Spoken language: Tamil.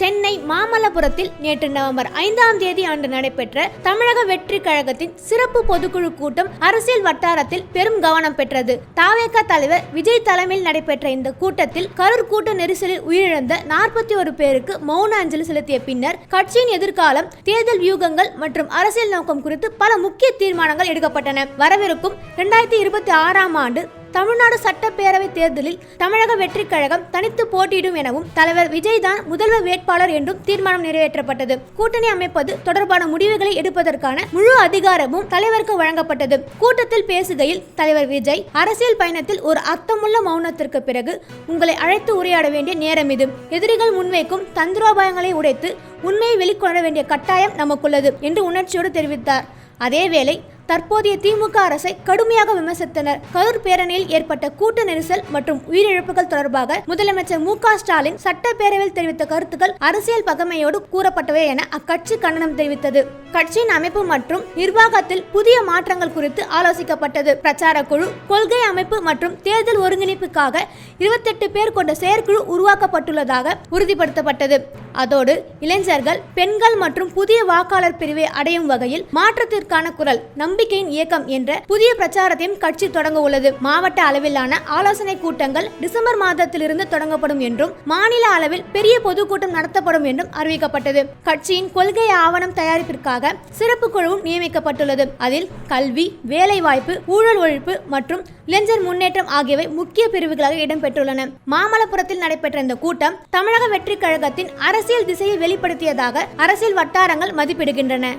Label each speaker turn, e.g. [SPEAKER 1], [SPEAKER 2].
[SPEAKER 1] சென்னை மாமல்லபுரத்தில் நேற்று நவம்பர் ஐந்தாம் தேதி அன்று நடைபெற்ற தமிழக வெற்றி கழகத்தின் சிறப்பு பொதுக்குழு கூட்டம் அரசியல் வட்டாரத்தில் பெரும் கவனம் பெற்றது. தாவேக தலைவர் விஜய் தலைமையில் நடைபெற்ற இந்த கூட்டத்தில் கரூர் கூட்ட நெரிசலில் உயிரிழந்த நாற்பத்தி ஒரு பேருக்கு மௌன அஞ்சலி செலுத்திய பின்னர் கட்சியின் எதிர்காலம் தேர்தல் வியூகங்கள் மற்றும் அரசியல் நோக்கம் குறித்து பல முக்கிய தீர்மானங்கள் எடுக்கப்பட்டன. வரவிருக்கும் இரண்டாயிரத்தி இருபத்தி ஆறாம் ஆண்டு தமிழ்நாடு சட்டப்பேரவை தேர்தலில் தமிழக வெற்றிக் கழகம் தனித்து போட்டியிடும் எனவும் தலைவர் விஜய் தான் முதல்வர் வேட்பாளர் என்றும் தீர்மானம் நிறைவேற்றப்பட்டது. கூட்டணி அமைப்பது தொடர்பான முடிவுகளை எடுப்பதற்கான முழு அதிகாரமும் தலைவருக்கு வழங்கப்பட்டது. கூட்டத்தில் பேசுகையில் தலைவர் விஜய் அரசியல் பயணத்தில் ஒரு அர்த்தமுள்ள மௌனத்திற்கு பிறகு உங்களை அழைத்து உரையாட வேண்டிய நேரம் இது. எதிரிகள் முன்வைக்கும் தந்திரோபாயங்களை உடைத்து உண்மையை வெளிக்கொணர வேண்டிய கட்டாயம் நமக்குள்ளது என்று உணர்ச்சியோடு தெரிவித்தார். அதேவேளை தற்போதைய திமுக அரசை கடுமையாக விமர்சித்தனர். கரூர் பேரணியில் ஏற்பட்ட கூட்ட நெரிசல் மற்றும் உயிரிழப்புகள் தொடர்பாக முதலமைச்சர் மு க ஸ்டாலின் சட்டப்பேரவையில் தெரிவித்த கருத்துக்கள் அரசியல் பகமையோடு கூறப்பட்டவை என அக்கட்சி கண்டனம் தெரிவித்தது. கட்சியின் அமைப்பு மற்றும் நிர்வாகத்தில் புதிய மாற்றங்கள் குறித்து ஆலோசிக்கப்பட்டது. பிரச்சார குழு கொள்கை அமைப்பு மற்றும் தேர்தல் ஒருங்கிணைப்புக்காக இருபத்தெட்டு பேர் கொண்ட செயற்குழு உருவாக்கப்பட்டுள்ளதாக உறுதிப்படுத்தப்பட்டது. அதோடு இளைஞர்கள் பெண்கள் மற்றும் புதிய வாக்காளர் பிரிவை அடையும் வகையில் மாற்றத்திற்கான குரல் நம்பிக்கையின் இயக்கம் என்ற புதிய பிரச்சாரத்தையும் கட்சி தொடங்க உள்ளது. மாவட்ட அளவிலான ஆலோசனை கூட்டங்கள் டிசம்பர் மாதத்திலிருந்து தொடங்கப்படும் என்றும் மாநில அளவில் பெரிய பொதுக்கூட்டம் நடத்தப்படும் என்றும் அறிவிக்கப்பட்டது. கட்சியின் கொள்கை ஆவணம் தயாரிப்பிற்காக சிறப்பு குழுவும் நியமிக்கப்பட்டுள்ளது. அதில் கல்வி வேலைவாய்ப்பு ஊழல் ஒழிப்பு மற்றும் இளைஞர் முன்னேற்றம் ஆகியவை முக்கிய பிரிவுகளாக இடம்பெற்றுள்ளன. மாமல்லபுரத்தில் நடைபெற்ற இந்த கூட்டம் தமிழக வெற்றி கழகத்தின் அரசியல் திசையை வெளிப்படுத்தியதாக அரசியல் வட்டாரங்கள் மதிப்பிடுகின்றன.